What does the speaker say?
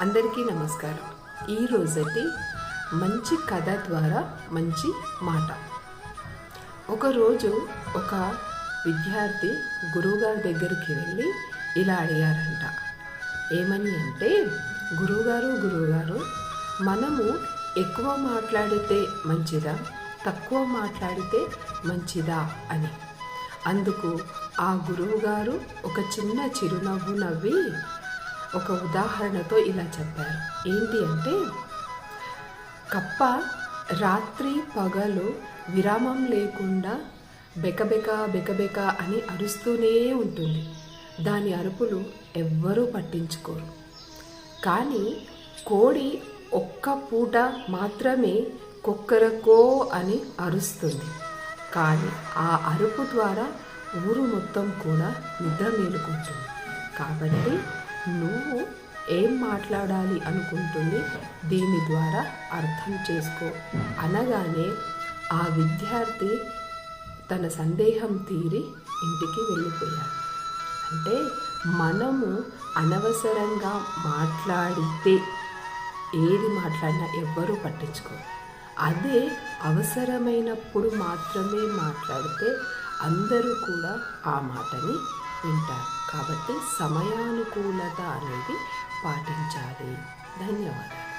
అందరికీ నమస్కారం. ఈరోజటి మంచి కథ ద్వారా మంచి మాట. ఒకరోజు ఒక విద్యార్థి గురువుగారి దగ్గరికి వెళ్ళి ఇలా అడిగారంట. ఏమని అంటే గురువుగారు గురువుగారు మనము ఎక్కువ మాట్లాడితే మంచిదా? తక్కువ మాట్లాడితే మంచిదా? అని. అందుకు ఆ గురువుగారు ఒక చిన్న చిరునవ్వు నవ్వి ఒక ఉదాహరణతో ఇలా చెప్పారు. ఏంటి అంటే కప్ప రాత్రి పగలు విరామం లేకుండా బెకబెక బెకబెక అని అరుస్తూనే ఉంటుంది. దాని అరుపులు ఎవ్వరూ పట్టించుకోరు. కానీ కోడి ఒక్క పూట మాత్రమే కుక్కరకో అని అరుస్తుంది. కానీ ఆ అరుపు ద్వారా ఊరు మొత్తం కూడా నిద్ర మేలుకుంటుంది. కాబట్టి నువ్వు ఏం మాట్లాడాలి అనుకుంటుంది? దీని ద్వారా అర్థం చేసుకో. అనగానే ఆ విద్యార్థి తన సందేహం తీరి ఇంటికి వెళ్ళిపోయాడు. అంటే మనము అనవసరంగా మాట్లాడితే ఏది మాట్లాడినా ఎవ్వరూ పట్టించుకోరు అదే అవసరమైనప్పుడు మాత్రమే మాట్లాడితే అందరూ కూడా ఆ మాటని వింటారు. కాబట్టి సమయానుకూలత అనేది పాటించాలి. ధన్యవాదాలు.